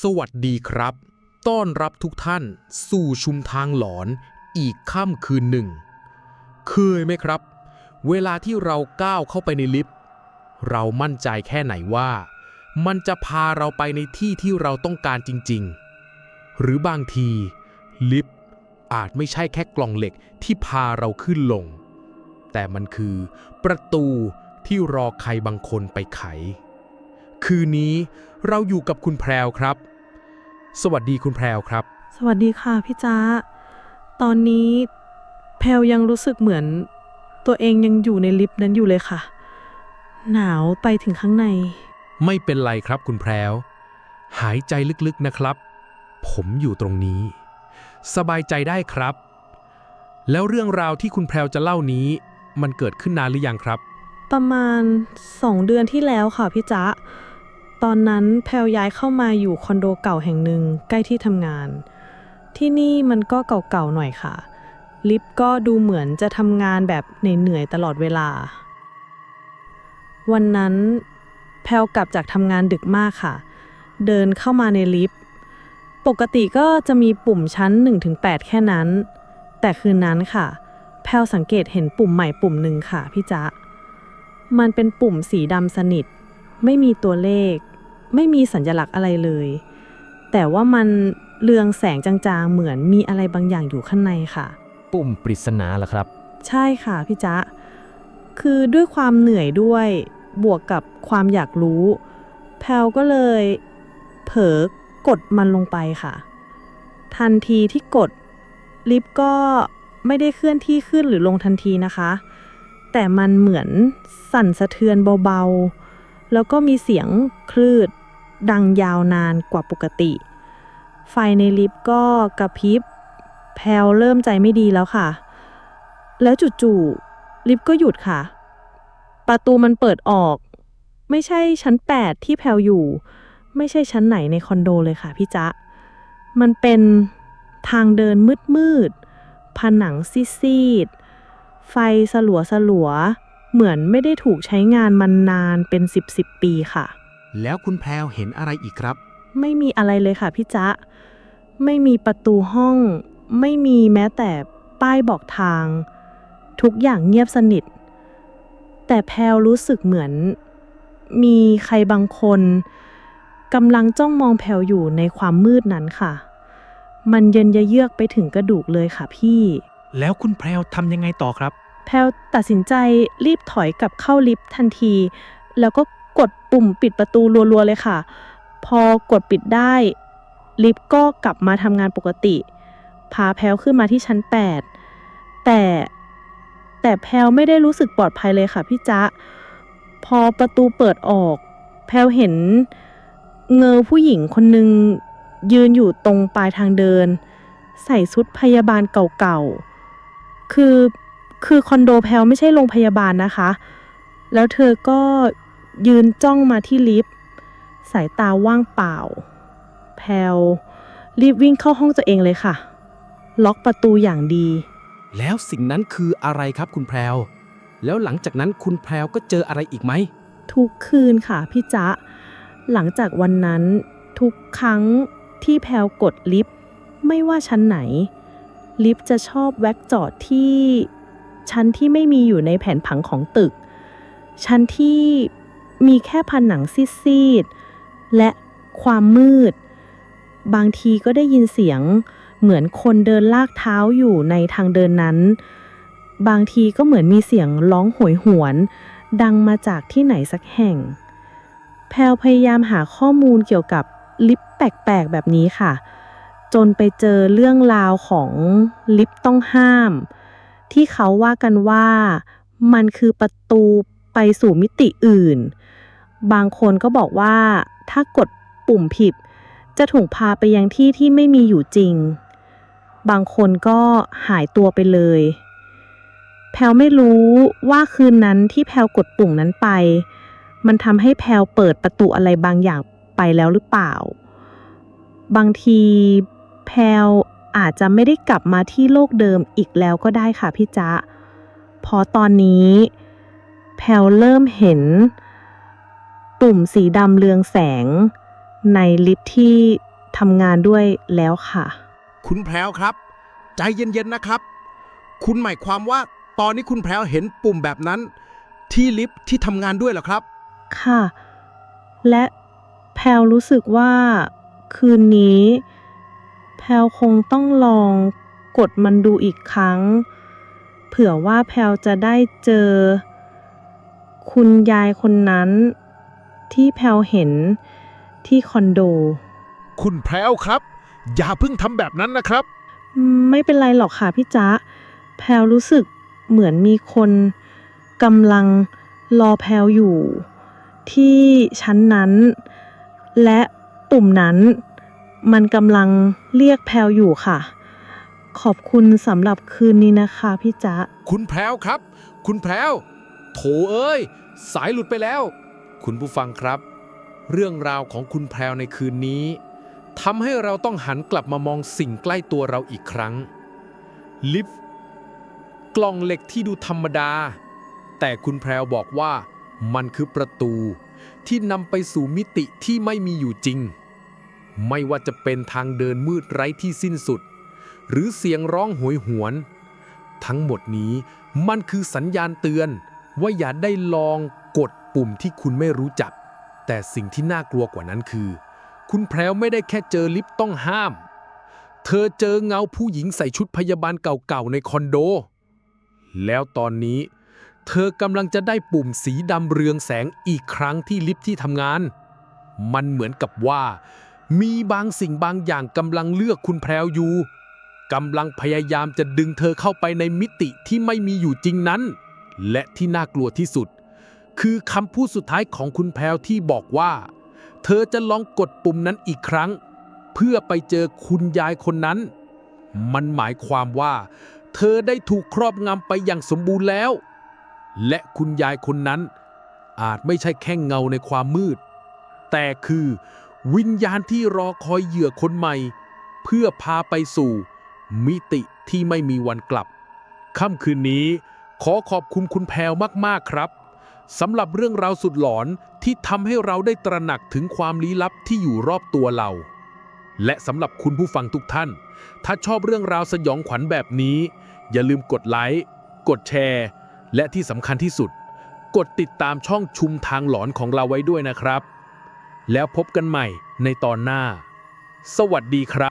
สวัสดีครับ ต้อนรับทุกท่านสู่ชุมทางหลอนอีกค่ำคืนหนึ่ง เคยไหมครับ เวลาที่เราก้าวเข้าไปในลิฟต์ เรามั่นใจแค่ไหนว่า มันจะพาเราไปในที่ที่เราต้องการจริง ๆ หรือบางที ลิฟต์อาจไม่ใช่แค่กล่องเหล็กที่พาเราขึ้นลง แต่มันคือประตูที่รอใครบางคนไปไข คืนนี้เราอยู่กับคุณแพรวครับ สวัสดีคุณแพรวครับ สวัสดีค่ะพี่จ้า ตอนนี้แพลวยังรู้สึกเหมือน ตัวเองยังอยู่ในลิฟต์นั้นอยู่เลยค่ะ หนาวไปถึงข้างใน ไม่เป็นไรครับคุณแพรว หายใจลึกๆนะครับ ผมอยู่ตรงนี้ สบายใจได้ครับ แล้วเรื่องราวที่คุณแพรวจะเล่านี้ มันเกิดขึ้นนานหรือยังครับ ประมาณสองเดือนที่แล้วค่ะพี่จ๊ะ ตอนนั้นแพลวย้ายเข้ามาอยู่คอนโดเก่าแห่งหนึ่งใกล้ที่ทำงาน ที่นี่มันก็เก่าๆหน่อยค่ะ ลิฟต์ก็ดูเหมือนจะทำงานแบบเหนื่อยๆตลอดเวลา วันนั้นแพลวกลับจากทำงานดึกมากค่ะ เดินเข้ามาในลิฟต์ ปกติก็จะมีปุ่มชั้น 1-8 แค่นั้น แต่คืนนั้นค่ะ แพลวสังเกตเห็นปุ่มใหม่ปุ่มหนึ่งค่ะพี่จ๊ะ มันเป็นปุ่มสีดำสนิท ไม่มีตัวเลข ไม่มีสัญลักษณ์อะไรเลย แต่ว่ามันเรืองแสงจางๆ เหมือนมีอะไรบางอย่างอยู่ข้างในค่ะ ปุ่มปริศนาเหรอครับ ใช่ค่ะพี่จ๊ะ คือด้วยความเหนื่อยด้วยบวกกับความอยากรู้ แพลวก็เลยเผลอกดมันลงไปค่ะ ทันทีที่กด ลิฟต์ก็ไม่ได้เคลื่อนที่ขึ้นหรือลงทันทีนะคะ แต่มันเหมือนสั่นสะเทือนเบาๆ แล้วก็มีเสียงคลืด ดังยาวนานกว่าปกติ ไฟในลิฟต์ก็กระพริบ แพลวเริ่มใจไม่ดีแล้วค่ะ แล้วจู่ๆลิฟต์ก็หยุดค่ะ ประตูมันเปิดออก ไม่ใช่ชั้น 8 ที่แพลวอยู่ ไม่ใช่ชั้นไหนในคอนโดเลยค่ะพี่จ๊ะ มันเป็นทางเดินมืดๆผนังซีดๆไฟสลัวสลัวๆเหมือนไม่ได้ถูกใช้งานมันนานเป็นสิบสิบปีค่ะ แล้วคุณแพรวเห็นอะไรอีกครับ ไม่มีอะไรเลยค่ะพี่จ๊ะ ไม่มีประตูห้อง ไม่มีแม้แต่ป้ายบอกทาง ทุกอย่างเงียบสนิท แต่แพลวรู้สึกเหมือน มีใครบางคนกำลังจ้องมองแพลวอยู่ในความมืดนั้นค่ะ มันเย็นยะเยือกไปถึงกระดูกเลยค่ะพี่ แล้วคุณแพรวทำยังไงต่อครับ แพลวตัดสินใจรีบถอยกลับเข้าลิฟต์ทันที แล้วก็ กดปุ่มปิดประตูรัวๆเลยค่ะ พอกดปิดได้ ลิฟต์ก็กลับมาทำงานปกติ พาแพลวขึ้นมาที่ชั้น 8 แต่แต่แพลวไม่ได้รู้สึกปลอดภัยเลยค่ะพี่จ๊ะ พอประตูเปิดออก แพลวเห็นเงอผู้หญิงคนหนึ่งยืนอยู่ตรงปลายทางเดิน ใส่ชุดพยาบาลเก่าๆ คือคือคอนโดแพลไม่ใช่โรงพยาบาลนะคะ แล้วเธอก็ ยืนจ้องมาที่ลิฟต์สายตาว่างเปล่า แพลรีบวิ่งเข้าห้องตัวเองเลยค่ะ ล็อกประตูอย่างดี แล้วสิ่งนั้นคืออะไรครับคุณแพรวแล้วหลังจากนั้นคุณแพรวก็เจออะไรอีกไหม ทุกคืนค่ะพี่จ๊ะ หลังจากวันนั้นทุกครั้งที่แพลวกดลิฟต์ไม่ว่าชั้นไหน ลิฟต์จะชอบแวกจอดที่ชั้นที่ไม่มีอยู่ในแผนผังของตึก ชั้นที่ มีแค่ผนังซีดๆและความมืด บางทีก็ได้ยินเสียงเหมือนคนเดินลากเท้าอยู่ในทางเดินนั้น บางทีก็เหมือนมีเสียงร้องโหยหวน ดังมาจากที่ไหนสักแห่ง แพลพยายามหาข้อมูลเกี่ยวกับลิฟต์แปลกๆแบบนี้ค่ะ จนไปเจอเรื่องราวของลิฟต์ต้องห้าม ที่เขาว่ากันว่ามันคือประตูไปสู่มิติอื่น บางคนก็บอกว่าถ้ากดปุ่มผิด จะถูกพาไปยังที่ที่ไม่มีอยู่จริง บางคนก็หายตัวไปเลย แพลไม่รู้ว่าคืนนั้นที่แพลกดปุ่มนั้นไป มันทำให้แพลเปิดประตูอะไรบางอย่างไปแล้วหรือเปล่า บางทีแพลอาจจะไม่ได้กลับมาที่โลกเดิมอีกแล้วก็ได้ค่ะพี่จ๊ะเพอตอนนี้ แพลเริ่มเห็น ตุ่มสีดำเรืองแสง ในลิฟต์ที่ทำงานด้วยแล้วค่ะ คุณแพรวครับ ใจเย็นๆนะครับ คุณหมายความว่าตอนนี้คุณแพรวเห็นปุ่มแบบนั้น ที่ลิฟต์ที่ทำงานด้วยเหรอครับ ค่ะ และแพลรู้สึกว่าคืนนี้ แพลคงต้องลองกดมันดูอีกครั้ง เผื่อว่าแพลจะได้เจอ คุณยายคนนั้น ที่แพลเห็นที่คอนโด คุณแพรวครับ อย่าเพิ่งทำแบบนั้นนะครับอืมไม่เป็นไรหรอกค่ะพี่จ๊ะ แพลวรู้สึกเหมือนมีคนกำลังรอแพลวอยู่ ที่ชั้นนั้น และปุ่มนั้น มันกำลังเรียกแพลวอยู่ค่ะ ขอบคุณสำหรับคืนนี้นะคะพี่จ๊ะ คุณแพรวครับ คุณแพรวโถเอ้ย สายหลุดไปแล้ว คุณผู้ฟังครับ เรื่องราวของคุณแพรวในคืนนี้ทำให้เราต้องหันกลับมามองสิ่งใกล้ตัวเราอีกครั้ง ลิฟต์กล่องเหล็กที่ดูธรรมดา แต่คุณแพรวบอกว่ามันคือประตูที่นำไปสู่มิติที่ไม่มีอยู่จริง ไม่ว่าจะเป็นทางเดินมืดไร้ที่สิ้นสุด หรือเสียงร้องโหยหวน ทั้งหมดนี้มันคือสัญญาณเตือนว่าอย่าได้ลองกด ปุ่มที่คุณไม่รู้จัก แต่สิ่งที่น่ากลัวกว่านั้นคือ คุณแพรวไม่ได้แค่เจอลิฟต์ต้องห้าม เธอเจอเงาผู้หญิงใส่ชุดพยาบาลเก่าๆในคอนโด แล้วตอนนี้ เธอกำลังจะได้ปุ่มสีดำเรืองแสงอีกครั้งที่ลิฟต์ที่ทำงาน มันเหมือนกับว่า มีบางสิ่งบางอย่างกำลังเลือกคุณแพรวอยู่กำลังพยายามจะดึงเธอเข้าไปในมิติที่ไม่มีอยู่จริงนั้น และที่น่ากลัวที่สุด คือคำพูดสุดท้ายของคุณแพรวที่บอกว่า เธอจะลองกดปุ่มนั้นอีกครั้ง เพื่อไปเจอคุณยายคนนั้น มันหมายความว่า เธอได้ถูกครอบงำไปอย่างสมบูรณ์แล้ว และคุณยายคนนั้น อาจไม่ใช่แค่เงาในความมืด แต่คือ วิญญาณที่รอคอยเหยื่อคนใหม่ เพื่อพาไปสู่ มิติที่ไม่มีวันกลับค่ำคืนนี้ขอขอบคุณคุณแพรวมากๆครับ สำหรับเรื่องราวสุดหลอนที่ทำให้เราได้ตระหนักถึงความลี้ลับที่อยู่รอบตัวเรา และสำหรับคุณผู้ฟังทุกท่าน ถ้าชอบเรื่องราวสยองขวัญแบบนี้ อย่าลืมกดไลค์กดแชร์ และที่สำคัญที่สุด กดติดตามช่องชุมทางหลอนของเราไว้ด้วยนะครับ แล้วพบกันใหม่ในตอนหน้า สวัสดีครับ